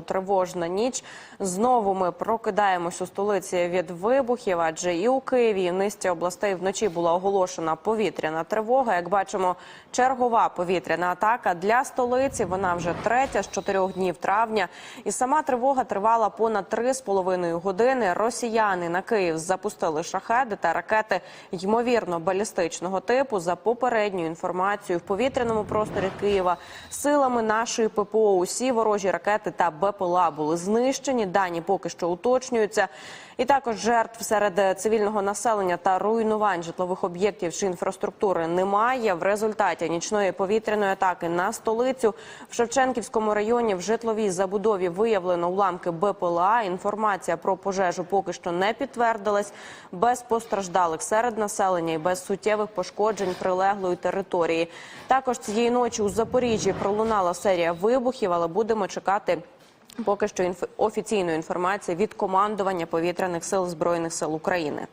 Тривожна ніч. Знову ми прокидаємось у столиці від вибухів, адже і у Києві, і в низці областей вночі була оголошена повітряна тривога. Як бачимо, чергова повітряна атака для столиці. Вона вже третя з чотирьох днів травня. І сама тривога тривала понад три з половиною години. Росіяни на Київ запустили шахеди та ракети ймовірно балістичного типу. За попередньою інформацією, в повітряному просторі Києва силами нашої ППО усі ворожі ракети та БПЛА були знищені. Дані поки що уточнюються. І також жертв серед цивільного населення та руйнувань житлових об'єктів чи інфраструктури немає. В результаті нічної повітряної атаки на столицю в Шевченківському районі в житловій забудові виявлено уламки БПЛА. Інформація про пожежу поки що не підтвердилась. Без постраждалих серед населення і без суттєвих пошкоджень прилеглої території. Також цієї ночі у Запоріжжі пролунала серія вибухів, але будемо чекати. Поки що інф... офіційної інформації від командування повітряних сил збройних сил України.